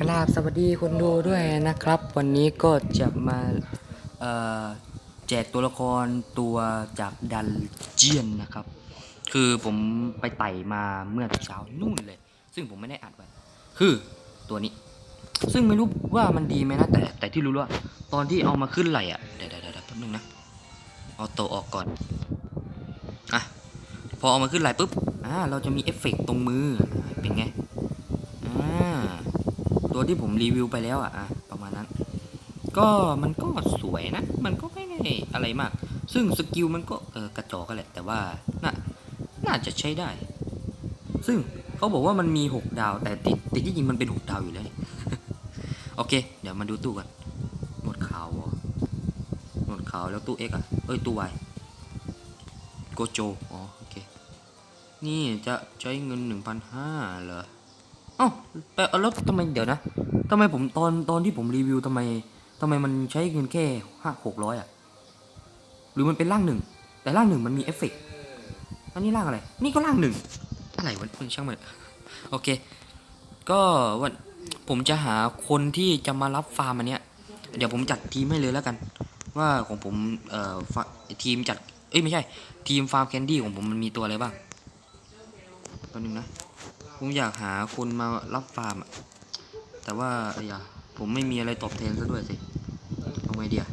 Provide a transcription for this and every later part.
กราบสวัสดีคนดูด้วยนะครับ วันนี้ก็จะมาแจกตัวละครตัวจากดันเจียนนะครับ คือผมไปไต่มาเมื่อเช้านู่นเลย ซึ่งผมไม่ได้อัดไว้คือตัวนี้ ซึ่งไม่รู้ว่ามันดีไหมนะแต่แต่ที่รู้ว่า ตอนที่เอามาขึ้นไหลอะเดี๋ยวเดี๋ยวเดี๋ยวแป๊บนึงนะเอาตัวออกก่อนอะพอเอามาขึ้นไหลปุ๊บอ่าเราจะมีเอฟเฟกต์ตรงมือเป็นไง ตัวที่ผมรีวิวไปแล้วอะประมาณนั้น ก็มันก็สวยนะ มันก็ไม่ได้อะไรมาก ซึ่งสกิลมันก็เออกระจอกกันแหละแต่ว่าน่าน่าจะใช้ได้ ซึ่งเขาบอกว่ามันมี 6 ดาว แต่ติดติดที่จริงมันเป็น 6 ดาวอยู่แล้วโอเค เดี๋ยวมาดูตู้กันหมดขาวหมดขาวแล้วตู้ X อะเอ้ยตู้ Y โกโจ อ๋อ โอเค นี่จะใช้เงิน 1,500เหรอ เอ้าแล้วทำไมเดี๋ยวนะทำไมผมตอนตอนที่ผมรีวิวทำไมทำไมมันใช้เงินแค่ห้าหกร้อยอะ หรือมันเป็นร่างหนึ่ง แต่ร่างหนึ่งมันมีเอฟเฟกต์อันนี้ร่างอะไร นี่ก็ร่างหนึ่งอะไรวะมันช่างมันโอเค ก็วันผมจะหาคนที่จะมารับฟาร์มอันเนี้ย เดี๋ยวผมจัดทีมให้เลยแล้วกัน ว่าของผมเอ่อทีมจัด เอ้ยไม่ใช่ ทีมฟาร์มแคนดี้ของผมมันมีตัวอะไรบ้างตัวหนึ่งนะ ผมอยากหาคนมารับฟาร์มอะแต่ว่าอ้ยาผมไม่มีอะไรตอบแทนซะด้วยสิเอาไงเดีย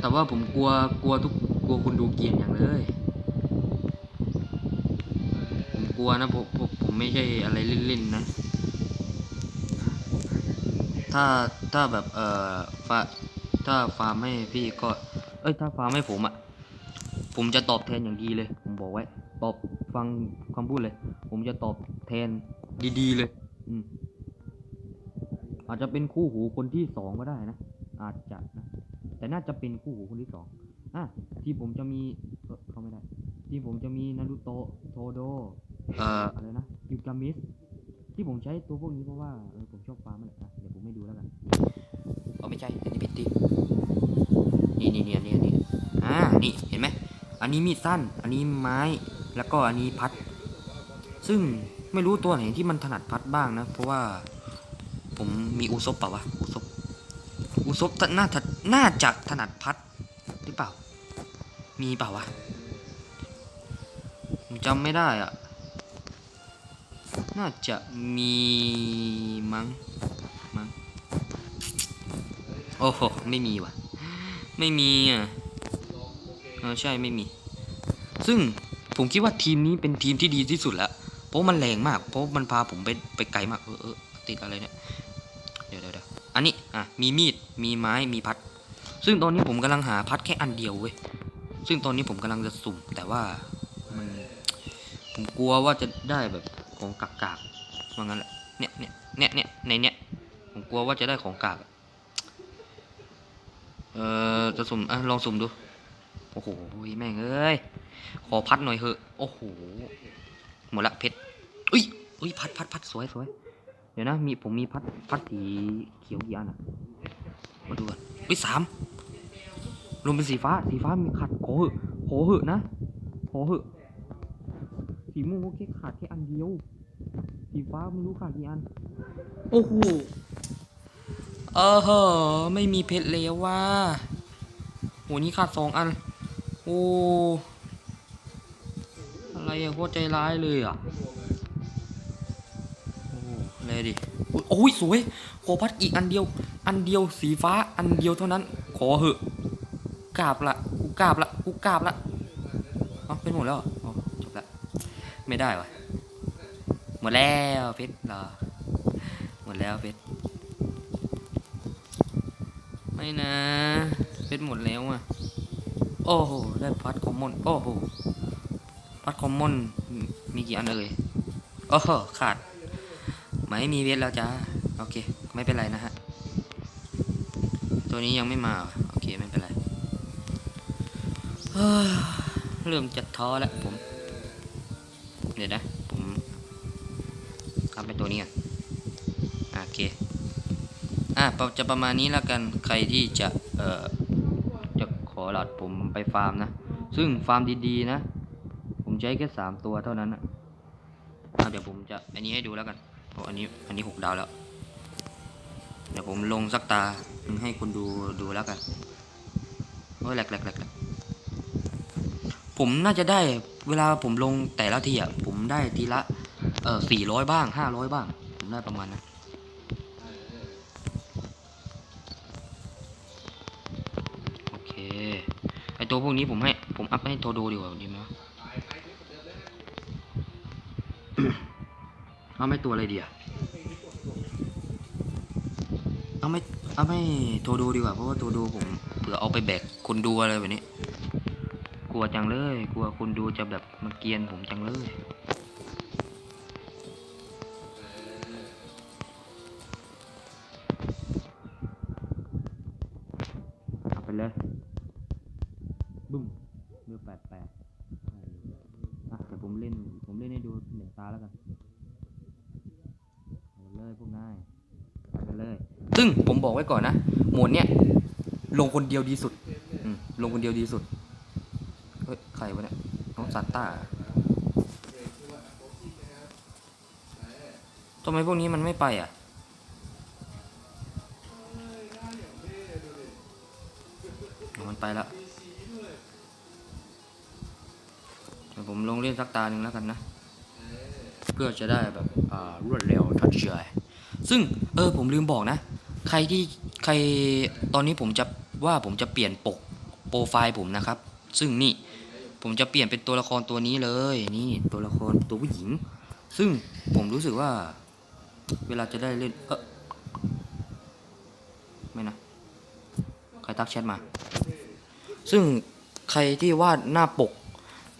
แต่ว่าผมกลัวกลัวทุกกลัวคุณดูเกียนอย่างเลย ผมกลัวนะผมผมผมไม่ใช่อะไรเล่นๆนะ ถ้าถ้าแบบเอ่อฟาถ้าฟาร์มให้พี่ก็ เอ้ยถ้าฟาร์มให้ผมอะผมจะตอบแทนอย่างดีเลย ผมบอกไว้ ตอบฟังคำพูดเลย ผมจะตอบแทนดีๆเลย อืมอาจจะเป็นคู่หูคนที่สองก็ได้นะ อาจจะนะ แต่น่าจะเป็นคู่หูคนที่สองอะที่ผมจะมีเอ่อเข้าไม่ได้ ที่ผมจะมีนารูโตะโทโด เอ่อ อะไรนะกิลกามิสที่ผมใช้ตัวพวกนี้เพราะว่าเออผมชอบฟาร์มมันแหละอะเดี๋ยวผมไม่ดูแล้วกันเอาไม่ใช่ อันนี้ผิดที่นี่นี่นี่อันนี่นี่อ่า นี่ เห็นไหม อันนี้มีดสั้น อันนี้ไม้ แล้วก็อันนี้พัด ซึ่งไม่รู้ตัวไหนที่มันถนัดพัดบ้างนะ เพราะว่าผมมีอุซบเปล่าวะอุซบอุซบน่าจะน่าจะถนัดพัดหรือเปล่า มีเปล่าวะผมจำไม่ได้อะน่าจะมีมั้งมั้งโอ้โหไม่มีว่ะ ไม่มีอะเออใช่ไม่มี ซึ่ง ผมคิดว่าทีมนี้เป็นทีมที่ดีที่สุดแล้ว เพราะมันแรงมาก เพราะมันพาผมไปไปไกลมาก เออเออติดอะไรเนี่ย เดี๋ยวเดี๋ยวเดี๋ยวอันนี้ อะ มีมีด มีไม้ มีพัด ซึ่งตอนนี้ผมกำลังหาพัดแค่อันเดียวเว้ย ซึ่งตอนนี้ผมกำลังจะสุ่ม แต่ว่ามันผมกลัวว่าจะได้แบบของกากากๆว่างั้นแหละ เนี่ยเนี่ยเนี่ยเนี่ยในเนี่ย ผมกลัวว่าจะได้ของกาก เออจะสุ่ม อะ ลองสุ่มดู โอ้โห แม่งเอ้ย ขอพัดหน่อยเถอะ โอ้โห หมดละเพชรอุ้ยอุ้ยพัดพัดพัดสวยสวยเดี๋ยวนะ มีผมมีพัดพัดสีเขียวกี่อันอะ มาดูกันอุ้ยสามรวมเป็นสีฟ้า สีฟ้ามีขาดขอเหอะขอเหอะนะขอเหอะ สีม่วงก็แค่ขาดแค่อันเดียว สีฟ้าไม่รู้ขาดกี่อัน โอ้โหเออเหอไม่มีเพชรแล้วว่าโหนี่ขาดสองอัน โอ้ อะไรอะโคตรใจร้ายเลยอะโอ้เลยดิโอ้ยสวย ขอพัดอีกอันเดียว อันเดียวสีฟ้าอันเดียวเท่านั้น ขอเหอะกราบละกูกราบละกูกราบละเอ้าเป็นหมดแล้วอ๋อจบละไม่ได้วะหมดแล้วเพชรเหรอหมดแล้วเพชรไม่นะเพชรหมดแล้วอะโอ้โหได้พัดคอมมอนโอ้โห พัดคอมมอนมีกี่อันเอ่ยโอ้โหขาด ไม่มีเวทแล้วจ้าโอเค ไม่เป็นไรนะฮะ ตัวนี้ยังไม่มา โอเค ไม่เป็นไร เริ่มจะท้อแล้วผม เดี๋ยวนะ ผมทำเป็นตัวนี้ก่อนอะโอเค อะจะประมาณนี้แล้วกัน ใครที่จะ เอ่อ จะขอหลัดผมไปฟาร์มนะ ซึ่งฟาร์มดีๆนะ ผมใช้แค่สามตัวเท่านั้นนะอะเดี๋ยวผมจะอันนี้ให้ดูแล้วกันโอ้อันนี้อันนี้หกดาวแล้ว เดี๋ยวผมลงสักตาให้คนดูดูแล้วกันโอ้ยแหลกแหลกแหลกผมน่าจะได้เวลาผมลงแต่ละทีอะผมได้ทีละ เออสี่ร้อยบ้างห้าร้อยบ้าง ผมได้ประมาณนั้นโอเคไอตัวพวกนี้ผมให้ผมอัพให้โทโดดีกว่าดีไหม เอาไม่ตัวอะไรดีอะเอาไม่เอาไม่โทโดดีกว่าเพราะว่าโทโดผมเผื่อเอาไปแบกคนดูอะไรแบบนี้ กลัวจังเลย กลัวคนดูจะแบบมาเกียนผมจังเลยเอาไปเลยบึ้มเรือแปดแปดอะเดี๋ยวผมเล่นผมเล่นให้ดูหนึ่งตาแล้วกัน เอาไปเลยพวกนายไปเลย ซึ่งผมบอกไว้ก่อนนะโหมดเนี้ยลงคนเดียวดีสุดอืมลงคนเดียวดีสุดเฮ้ยใครวะเนี่ยน้องซานต้าทำไมพวกนี้มันไม่ไปอะมันไปแล้วเดี๋ยวผมลงเล่นสักตาหนึ่งแล้วกันนะ เพื่อจะได้แบบรวดเร็วทัดใจซึ่งเออผมลืมบอกนะ ใครที่ใครตอนนี้ผมจะว่าผมจะเปลี่ยนปกโปรไฟล์ผมนะครับ ซึ่งนี่ผมจะเปลี่ยนเป็นตัวละครตัวนี้เลยนี่ตัวละครตัวผู้หญิง ซึ่งผมรู้สึกว่า เวลาจะได้เล่นเออไม่นะใครทักแชทมา ซึ่งใครที่วาดหน้าปก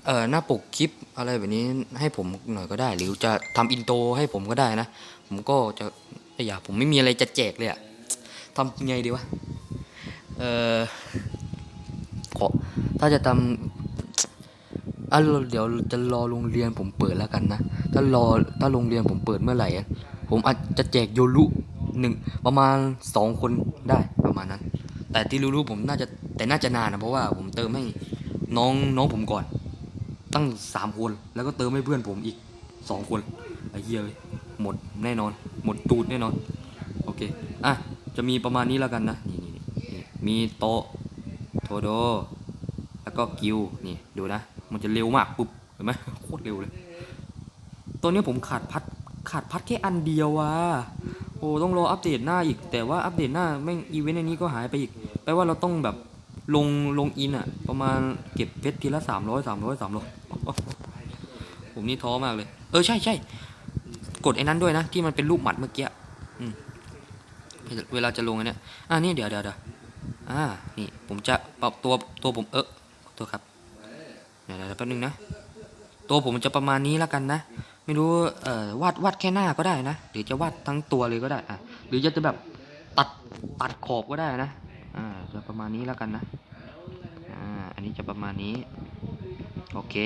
เอ่อหน้าปกคลิปอะไรแบบนี้ให้ผมหน่อยก็ได้ หรือจะทำอินโตรให้ผมก็ได้นะ ผมก็จะอยากผมไม่มีอะไรจะแจกเลยอะทำไงดีวะเอ่อขอถ้าจะทำอะเดี๋ยวจะรอโรงเรียนผมเปิดแล้วกันนะ ถ้ารอถ้าโรงเรียนผมเปิดเมื่อไหร่ผมอาจจะแจกโยรุหนึ่งประมาณสองคนได้ประมาณนั้น แต่ที่รู้ๆผมน่าจะแต่น่าจะนานนะเพราะว่าผมเติมให้น้องน้องผมก่อน ตั้งสามคน แล้วก็เติมให้เพื่อนผมอีกสองคนไอ้เหี้ยเลยหมดแน่นอน หมดตูดแน่นอน โอเค อะ จะมีประมาณนี้แล้วกันนะ นี่นี่นี่มีโตโทโด แล้วก็กิว นี่ดูนะ มันจะเร็วมากปุ๊บ เห็นไหมโคตรเร็วเลย ตัวนี้ผมขาดพัด ขาดพัดแค่อันเดียวว่ะ โอ้ต้องรออัปเดตหน้าอีก แต่ว่าอัปเดตหน้าแม่งอีเวนต์อันนี้ก็หายไปอีก แปลว่าเราต้องแบบลงลงอินอะประมาณเก็บเพชรทีละสามร้อยสามร้อยสามร้อย ผมนี่ท้อมากเลย เออใช่ใช่กดไอ้นั้นด้วยนะ ที่มันเป็นรูปหมัดเมื่อกี้เวลาจะลงอันเนี้ยอ่านี่เดี๋ยวเดี๋ยวเดี๋ยวอ่านี่ผมจะปรับตัวตัวผมเออขอโทษครับเดี๋ยวเดี๋ยวแป๊บนึงนะ ตัวผมจะประมาณนี้แล้วกันนะ ไม่รู้เอ่อวาดวาดแค่หน้าก็ได้นะหรือจะวาดทั้งตัวเลยก็ได้อะหรือจะจะแบบตัดตัดขอบก็ได้นะอ่าจะประมาณนี้แล้วกันนะอ่าอันนี้จะประมาณนี้โอเค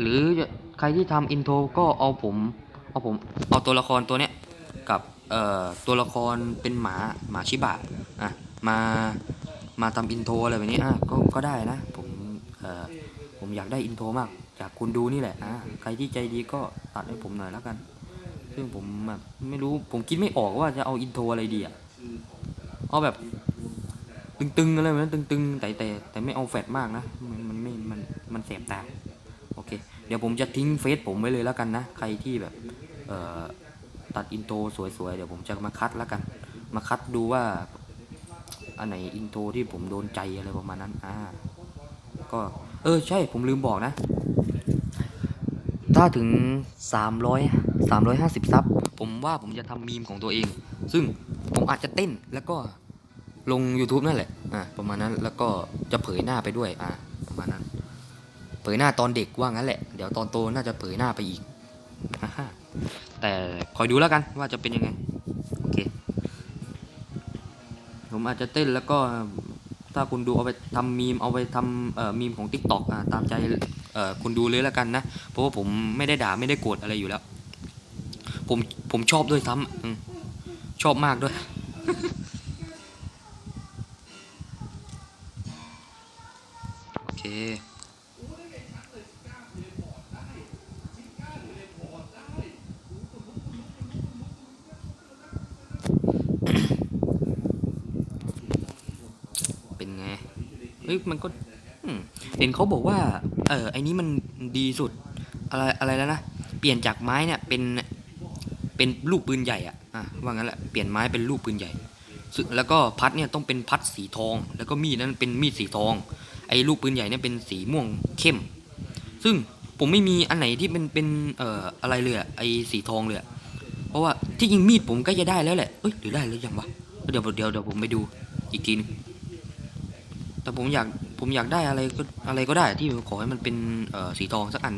หรือจะ ใครที่ทำอินโทรก็เอาผมเอาผมเอาตัวละครตัวเนี้ยกับเอ่อตัวละครเป็นหมาหมาชิบะอะมามาทำอินโทรอะไรแบบนี้อะก็ก็ได้นะผมเอ่อผมอยากได้อินโทรมาก จากคุณดูนี่แหละอ่าใครที่ใจดีก็ตัดให้ผมหน่อยแล้วกัน ซึ่งผมแบบไม่รู้ผมคิดไม่ออกว่าจะเอาอินโทรอะไรดีอะเอาแบบตึงๆอะไรแบบนั้นตึงๆแต่แต่แต่ไม่เอาแฟดมากนะมันมันไม่มันมันแสบตา ดี๋ยวผมจะทิ้งเฟซผมไว้เลยแล้วกันนะ ใครที่แบบเอ่อตัดอินโทรสวยๆ เดี๋ยวผมจะมาคัดแล้วกัน มาคัดดูว่า อันไหนอินโทรที่ผมโดนใจอะไรประมาณนั้นอ่าก็เออใช่ผมลืมบอกนะ ถ้าถึง 300 350 ซับ ผมว่าผมจะทำมีมของตัวเอง ซึ่งผมอาจจะเต้นแล้วก็ลง YouTube นั่นแหละ อ่าประมาณนั้นแล้วก็จะเผยหน้าไปด้วย อ่าประมาณนั้น เผยหน้าตอนเด็กว่างั้นแหละ เดี๋ยวตอนโตน่าจะเผยหน้าไปอีก แต่คอยดูแล้วกันว่าจะเป็นยังไง โอเค ผมอาจจะเต้นแล้วก็ถ้าคุณดูเอาไปทำมีมเอาไปทำเอ่อมีมของ Tik t o อกอ่าตามใจเอ่อคุณดูเลยแล้วกันนะ เพราะว่าผมไม่ได้ด่าไม่ได้โกรธอะไรอยู่แล้ว ผมผมชอบด้วยซ้ำชอบมากด้วยโอเค ฮ้ยมันก็เห็นเขาบอกว่า เออไอ้นี้มันดีสุด อะไรอะไรแล้วนะ เปลี่ยนจากไม้เนี่ยเป็น เป็นลูกปืนใหญ่อะอะว่างั้นแหละ เปลี่ยนไม้เป็นลูกปืนใหญ่ แล้วก็พัดเนี่ยต้องเป็นพัดสีทอง แล้วก็มีดนั้นเป็นมีดสีทอง ไอ้ลูกปืนใหญ่เนี่ยเป็นสีม่วงเข้ม ซึ่งผมไม่มีอันไหนที่เป็น เป็น เอ่อ อะไรเลยอะไอ้สีทองเลยอะเพราะว่าที่จริงมีดผมก็จะได้แล้วแหละ เอ้ยหรือได้แล้วยังวะ เดี๋ยวเดี๋ยวเดี๋ยวผมไปดูอีกทีนึง แต่ผมอยากผมอยากได้อะไรก็อะไรก็ได้ที่ขอให้มันเป็นเออสีทองสักอัน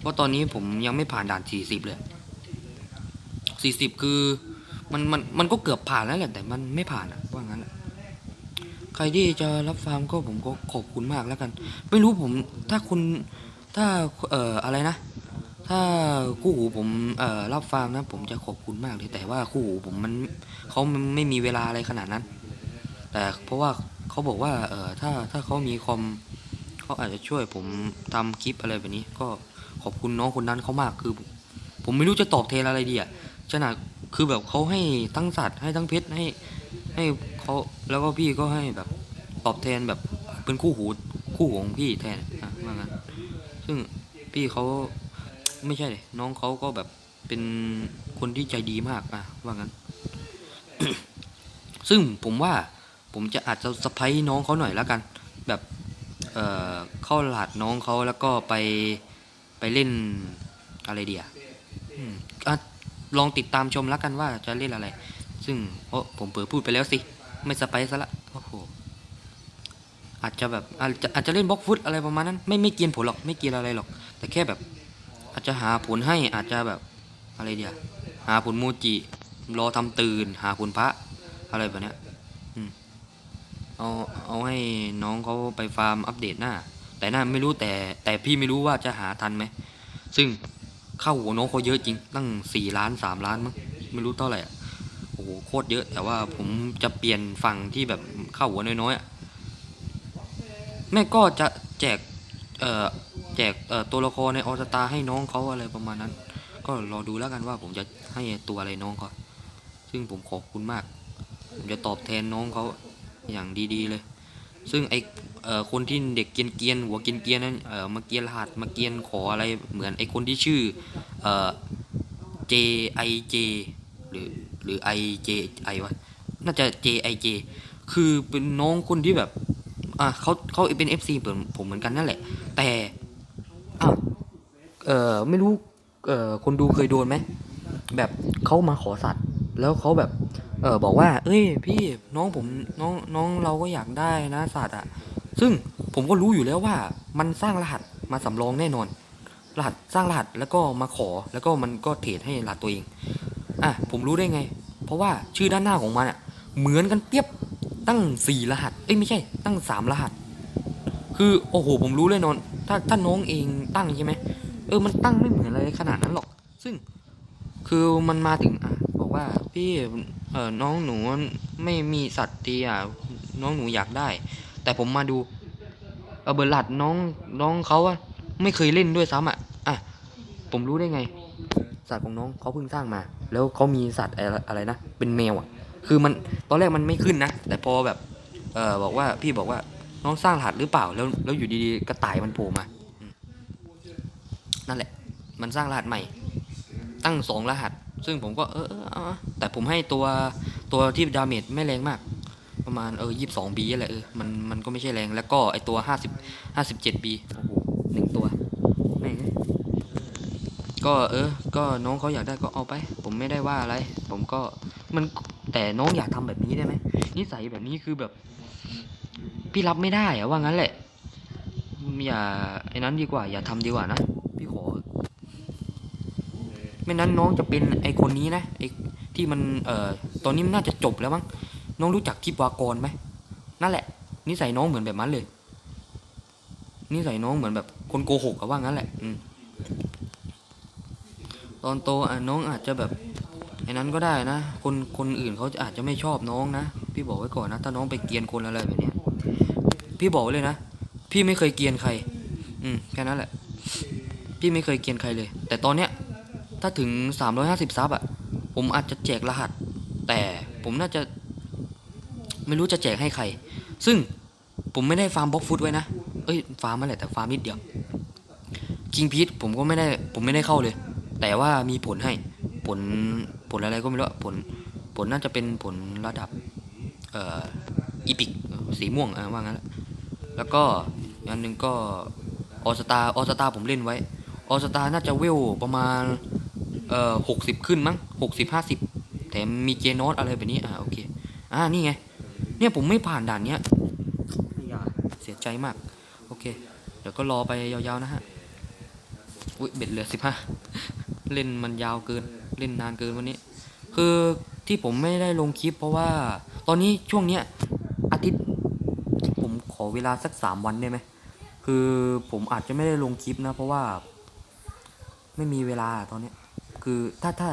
เพราะตอนนี้ผมยังไม่ผ่านด่านสี่สิบเลยสี่สิบคือมันมันมันก็เกือบผ่านแล้วแหละแต่มันไม่ผ่านอะว่างั้นอะใครที่จะรับฟังก็ผมก็ขอบคุณมากแล้วกัน ไม่รู้ผมถ้าคุณถ้าเอ่ออะไรนะ ถ้าคู่หูผมเอ่อรับฟังนะ ผมจะขอบคุณมากเลยแต่ว่าคู่หูผมมันเขาไม่มีเวลาอะไรขนาดนั้น แต่เพราะว่า เขาบอกว่าเออถ้าถ้าเขามีคอมเขาอาจจะช่วยผมทำคลิปอะไรแบบนี้ ก็ขอบคุณน้องคนนั้นเขามากคือ ผมไม่รู้จะตอบแทนอะไรดีอะขนาดคือแบบเขาให้ทั้งสัตว์ให้ทั้งเพชรให้ให้เขาแล้วก็พี่ก็ให้แบบตอบแทนแบบเป็นคู่หูคู่หูของพี่แทนอะว่างั้นซึ่งพี่เขาไม่ใช่เลยน้องเขาก็แบบเป็นคนที่ใจดีมากอะว่างั้น ซึ่งผมว่า ผมจะอาจจะสะพายน้องเขาหน่อยแล้วกัน แบบเอ่อเข้าหลาดน้องเขาแล้วก็ไปไปเล่นอะไรเดียอะลองติดตามชมแล้วกันว่าจะเล่นอะไร ซึ่งโอ้ผมเผลอพูดไปแล้วสิ ไม่สไปซะละโอ้โหอาจจะแบบอาจจะอาจจะเล่นบล็อกฟุตอะไรประมาณนั้น ไม่ไม่เกียนผลหรอกไม่เกียนอะไรหรอก แต่แค่แบบ อาจจะหาผลให้อาจจะแบบอะไรเดียหาผลมูจิรอทำตื่น หาผลพระอะไรแบบเนี้ย เอาเอาให้น้องเขาไปฟาร์มอัปเดตหน้า แต่หน้าไม่รู้แต่แต่พี่ไม่รู้ว่าจะหาทันไหม ซึ่งเข้าหัวน้องเขาเยอะจริง ตั้งสี่ล้านสามล้านมั้งไม่รู้เท่าไหร่โอ้โหโคตรเยอะ แต่ว่าผมจะเปลี่ยนฝั่งที่แบบเข้าหัวน้อยๆแม่ก็จะแจกเอ่อแจกเอ่อตัวละครในออสตาให้น้องเขาอะไรประมาณนั้น ก็รอดูแล้วกันว่าผมจะให้ตัวอะไรน้องเขาซึ่งผมขอบคุณมาก ผมจะตอบแทนน้องเขา อย่างดีๆเลย ซึ่งไอเอ่อคนที่เด็กเกรียนหัวเกียนๆนั้นเอ่อมาเกียนรหัสมาเกียนขออะไรเหมือนไอคนที่ชื่อเอ่อ J I J หรือหรือ I J I วะน่าจะ J I J คือเป็นน้องคนที่แบบอะเขาเขาเป็น FC เหมือนผมเหมือนกันนั่นแหละ แต่อะเออไม่รู้เออคนดูเคยโดนไหมแบบเขามาขอสัตว์ แล้วเขาแบบ ออบอกว่า เอ้ย พี่น้องผมน้องน้องเราก็อยากได้นะสัตว์อะซึ่งผมก็รู้อยู่แล้วว่า มันสร้างรหัสมาสำรองแน่นอน รหัสสร้างรหัสแล้วก็มาขอแล้วก็มันก็เทรดให้รหัสตัวเองอะผมรู้ได้ไง เพราะว่าชื่อด้านหน้าของมันอะเหมือนกันเปียบตั้งสี่รหัสเอ้ยไม่ใช่ ตั้งสามรหัส คือโอ้โหผมรู้เลยนอน ถ้าถ้าน้องเองตั้งใช่ไหมเออมันตั้งไม่เหมือนอะไรขนาดนั้นหรอก ซึ่งคือมันมาถึงอะบอกว่าพี่ ออน้องหนูไม่มีสัตว์ที่อะน้องหนูอยากได้ แต่ผมมาดูเออเบอร์ลัดน้องน้องเขาอะไม่เคยเล่นด้วยซ้ำอะอะผมรู้ได้ไง สัตว์ของน้องเขาเพิ่งสร้างมา แล้วเขามีสัตว์อะไรนะเป็นแมวอะ คือมันตอนแรกมันไม่ขึ้นนะแต่พอแบบเออบอกว่าพี่บอกว่าน้องสร้างรหัสหรือเปล่าแล้วแล้วอยู่ดีๆกระต่ายมันโผล่มานั่นแหละ มันสร้างรหัสใหม่ ตั้งสองรหัส ซึ่งผมก็เออเออแต่ผมให้ตัวตัวที่ดาเมจไม่แรงมาก ประมาณเออยี่สิบสองบีอะไรเออมันมันก็ไม่ใช่แรงแล้วก็ไอตัวห้าสิบห้าสิบเจ็ดบีโอ้โหหนึ่งตัวแม่งก็เออ ก็น้องเขาอยากได้ก็เอาไป ผมไม่ได้ว่าอะไร ผมก็มันแต่น้องอยากทำแบบนี้ได้ไหมนิสัยแบบนี้คือแบบ พี่รับไม่ได้อะว่างั้นแหละ อย่าไอ้นั้นดีกว่า อย่าทำดีกว่านะ ไม่นั้นน้องจะเป็นไอคนนี้นะไอที่มันเอ่อตอนนี้มันน่าจะจบแล้วมั้งน้องรู้จักทิพวากรไหมนั่นแหละ นิสัยน้องเหมือนแบบนั้นเลย นิสัยน้องเหมือนแบบคนโกหกอะว่างั้นแหละอืมตอนโตอะน้องอาจจะแบบไอ้นั้นก็ได้นะ คนคนอื่นเขาอาจจะไม่ชอบน้องนะ พี่บอกไว้ก่อนนะ ถ้าน้องไปเกียนคนอะไรแบบเนี้ยพี่บอกเลยนะ พี่ไม่เคยเกียนใคร อืมแค่นั้นแหละ พี่ไม่เคยเกียนใครเลย แต่ตอนเนี้ย ถ้าถึง 350 ซับอะผมอาจจะแจกรหัส แต่ผมน่าจะ ไม่รู้จะแจกให้ใคร ซึ่งผมไม่ได้ฟาร์มบล็อกฟุตไว้นะ เอ้ย ฟาร์มมาแหละแต่ฟาร์มนิดเดียวคิงพีทผมก็ไม่ได้ผมไม่ได้เข้าเลย แต่ว่ามีผลให้ ผลผลอะไรก็ไม่รู้ผล ผลน่าจะเป็นผลระดับ เอ่ออีพิกสีม่วงอะว่างั้น และแล้วก็อันหนึ่งก็ออสตาออสตาผมเล่นไว้ ออสตาน่าจะเวลประมาณ เอ่อหกสิบขึ้นมั้งหกสิบห้าสิบแถมมีเจนอสอะไรแบบนี้อ่าโอเคอ่านี่ไง เนี่ยผมไม่ผ่านด่านเนี้ยเสียใจมาก โอเค เดี๋ยวก็รอไปยาวๆนะฮะอุ้ยเบ็ดเหลือสิบห้าเล่นมันยาวเกินเล่นนานเกินวันนี้ คือที่ผมไม่ได้ลงคลิป เพราะว่าตอนนี้ช่วงเนี้ยอาทิตย์ผมขอเวลาสักสามวันได้ไหมคือผมอาจจะไม่ได้ลงคลิปนะ เพราะว่า ไม่มีเวลาตอนเนี้ย คือถ้าถ้า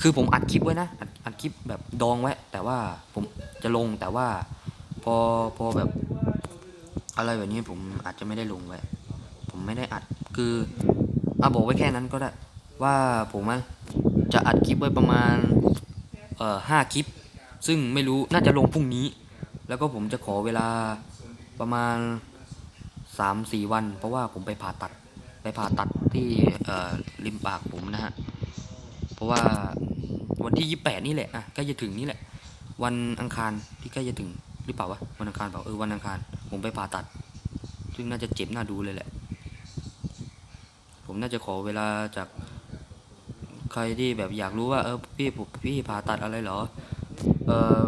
คือผมอัดคลิปไว้นะอัดอัดคลิปแบบดองไว้ แต่ว่าผมจะลงแต่ว่า พอพอแบบ อะไรแบบนี้ผมอาจจะไม่ได้ลงไว้ ผมไม่ได้อัดคือเอาบอกไว้แค่นั้นก็ได้ ว่าผมจะอัดคลิปไว้ประมาณเอ่อห้าคลิป ซึ่งไม่รู้น่าจะลงพรุ่งนี้ แล้วก็ผมจะขอเวลาประมาณสามสี่วัน เพราะว่าผมไปผ่าตัดไปผ่าตัดที่ริมปากผมนะฮะ เพราะว่าวันที่ยี่แปดนี่แหละอะใกล้จะถึงนี่แหละ วันอังคารที่ใกล้จะถึงหรือเปล่าวะวันอังคารเปล่าเออวันอังคารผมไปผ่าตัด ซึ่งน่าจะเจ็บน่าดูเลยแหละ ผมน่าจะขอเวลาจากใครที่แบบอยากรู้ว่าเออพี่ผมพี่ผ่าตัดอะไรเหรอเออ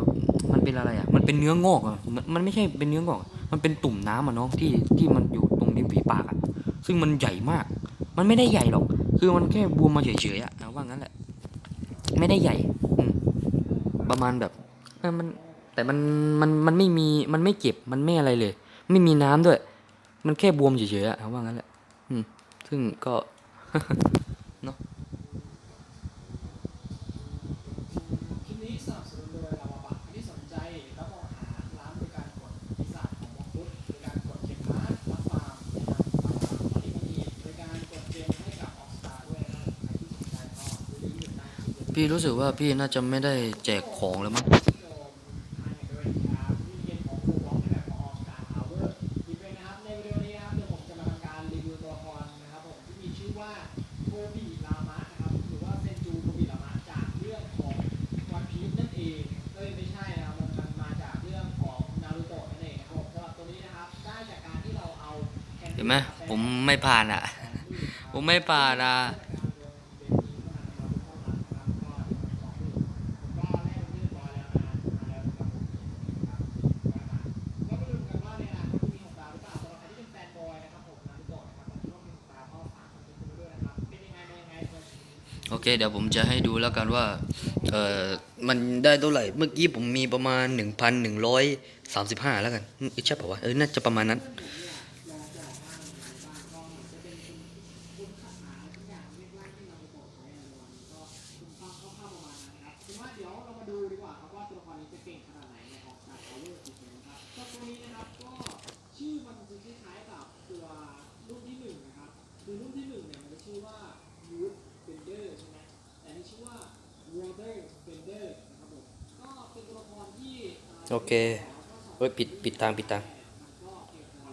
มันเป็นอะไรอะ มันเป็นเนื้องอกอะมันมันไม่ใช่เป็นเนื้องอก มันเป็นตุ่มน้ำอะน้องที่ที่มันอยู่ตรงริมฝีปากอะซึ่งมันใหญ่มาก มันไม่ได้ใหญ่หรอก คือมันแค่บวมมาเฉยๆอะ ไม่ได้ใหญ่ อืมประมาณแบบเออมันแต่มันมันมันไม่มีมันไม่เจ็บมันไม่อะไรเลย ไม่มีน้ำด้วย มันแค่บวมเฉยๆอะเอาว่างั้นแหละอืม ซึ่งก็ ครนะครับผมที่มีชื่อว่าโคบิรามะนะครับหรือว่าเซนจูโคบิรามะจากเรื่องของวันพีซนั่นเองเอ้ยไม่ใช่นะมันมาจากเรื่องของนารูโตนั่ครับว่าตัวนี้นะครับได้จากการที่เราเอาแคนเห็นไหมผมไม่ผ่านอะ ผมไม่ผ่านอะ โอ เคเดี๋ยวผมจะให้ดูแล้วกันว่าเออมันได้เท่าไหร่เมื่อกี้ผมมีประมาณ 1,135 แล้วกันอืมใช่ป่าวะเออน่าจะประมาณนั้น ผมว่าเดี๋ยวเรามาดูดีกว่าครับว่าตัวละครนี้จะเก่งขนาดไหนในของ Star Power จริงๆนะครับก็ตัวนี้นะครับก็ชื่อมันจะคล้ายๆกับตัวรุ่นที่หนึ่งนะครับคือรุ่นที่หนึ่งเนี่ยมันจะชื่อว่า Youth Bender ใช่ไหมแต่นี่ชื่อว่า Water Bender นะครับผมก็เป็นตัวละครที่อ่า โอเคเฮ้ยปิดปิดทางปิดทาง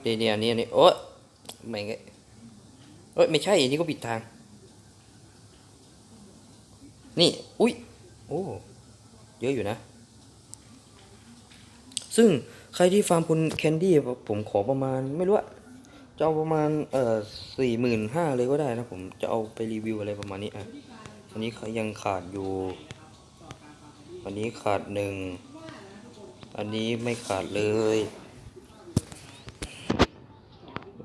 นี่นี่อันนี้อันนี้โอ๊ยไม่ไงเอ้ยไม่ใช่อันนี้ก็ปิดทาง นี่ อุ้ยโอ้เยอะอยู่นะ ซึ่งใครที่ฟาร์มคุณแคนดี้ผมขอประมาณไม่รู้อะจะเอาประมาณเอ่อสี่หมื่นห้าเลยก็ได้นะผมจะเอาไปรีวิวอะไรประมาณนี้อะอันนี้ยังขาดอยู่อันนี้ขาดหนึ่ง อันนี้ไม่ขาดเลย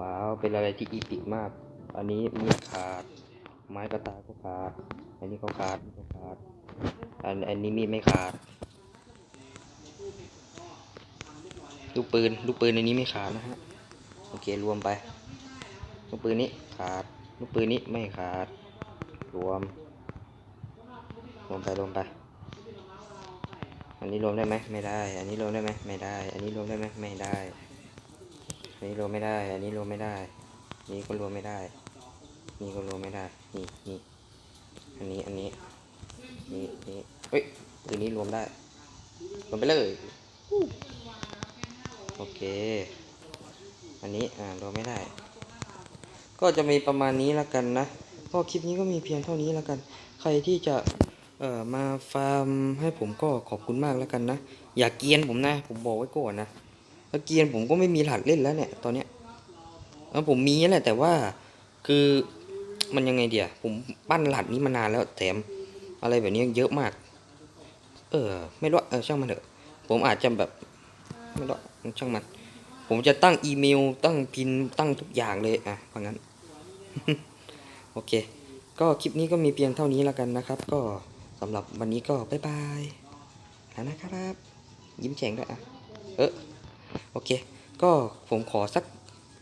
ว้าว เป็นอะไรที่อีพิกมาก อันนี้มีขาด ไม้กระตาก็ขาด อันนี้ก็ขาดก็ขาด อันอันนี้มีไม่ขาด ลูกปืน ลูกปืนในนี้ไม่ขาดนะฮะ โอเครวมไป ลูกปืนนี้ขาด ลูกปืนนี้ไม่ขาด รวม รวมไปรวมไป อันนี้รวมได้ไหมไม่ได้ อันนี้รวมได้ไหมไม่ได้ อันนี้รวมได้ไหมไม่ได้ อันนี้รวมไม่ได้ อันนี้รวมไม่ได้ นี่ก็รวมไม่ได้ นี่ก็รวมไม่ได้ นี่นี่อันนี้ อันนี้ นี่นี่เฮ้ยตัวนี้รวมได้ รวมไปเลย โอเค อันนี้ อ่าเราไม่ได้ ก็จะมีประมาณนี้แล้วกันนะ ก็คลิปนี้ก็มีเพียงเท่านี้แล้วกัน ใครที่จะ เอ่อมาฟาร์มให้ผมก็ขอบคุณมากแล้วกันนะ อย่าเกียนผมนะ ผมบอกไว้ก่อนนะถ้าเกียนผมก็ไม่มีรหัสเล่นแล้วเนี่ยตอนเนี้ยเออผมมีแหละแต่ว่าคือมันยังไงเดียวผมปั้นรหัสนี้มานานแล้วแถมอะไรแบบนี้เยอะมาก เออ ไม่รู้เออช่างมันเถอะ ผมอาจจะแบบไม่รู้ช่างมัน ผมจะตั้งอีเมล ตั้งพินตั้งทุกอย่างเลยอะเพราะงั้น โอเค ก็คลิปนี้ก็มีเพียงเท่านี้แล้วกันนะครับ ก็ สำหรับวันนี้ก็บ๊ายบายแล้วนะครับ ยิ้มแฉ่งด้วยอะ เออโอเค ก็ผมขอสัก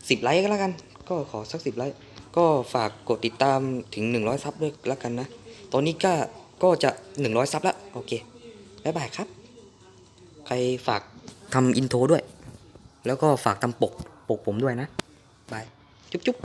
สิบไลค์ก็แล้วกัน ก็ขอสักสิบไลค์ ก็ฝากกดติดตามถึงหนึ่งร้อยซับด้วยแล้วกันนะ ตอนนี้ก็ ก็จะหนึ่งร้อยซับแล้ว โอเค บ๊ายบายครับ ใครฝากทำอินโทรด้วย แล้วก็ฝากทำปก ปกผมด้วยนะ บาย จุ๊บจุ๊บ